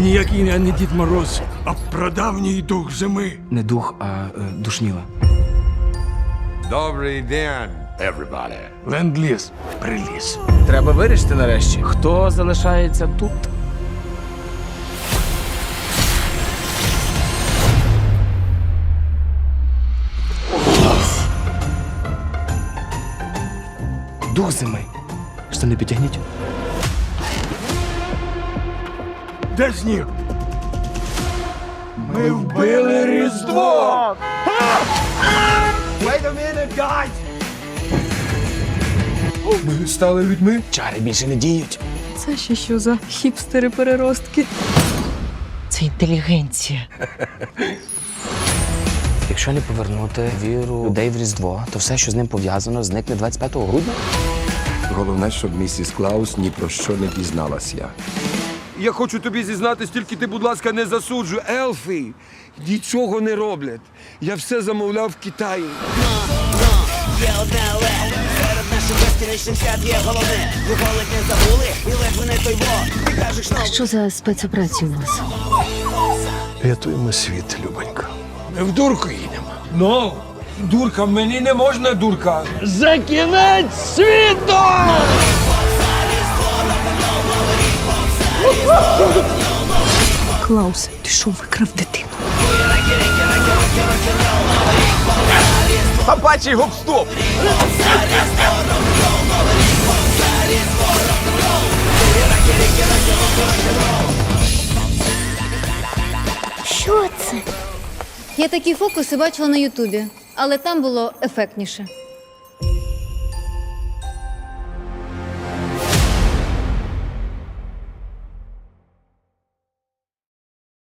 І ніякий я не Дід Мороз, а прадавній дух зими. Не дух, а е, душніла. Добрий день, everybody. Ленд-ліз приліз. Треба вирішити нарешті, хто залишається тут. Дух зими. Що не підтягніть? Де сніг? Ми вбили Різдво! Ми стали людьми. Чари більше не діють. Це ще що за хіпстери-переростки? Це інтелігенція. Якщо не повернути віру людей в Різдво, то все, що з ним пов'язано, зникне 25 грудня. Головне, щоб місіс Клаус ні про що не дізналася. Я хочу тобі зізнатись, тільки ти, будь ласка, не засуджуй. Елфи нічого не роблять. Я все замовляв в Китаї. Є одне але серед наших безкінечних свят є головне. Ви не забули і ледве не той во. Ти кажеш, ну, Що за спецоперація у вас? Рятуємо світ, Любонька. Ми в дурку їдемо. Ну, дурка, мені не можна дурка. За кінець світу! Клаус, ти що викрав дитину? Собачий гоп-стоп! Що це? Я такі фокуси бачила на Ютубі, але там було ефектніше.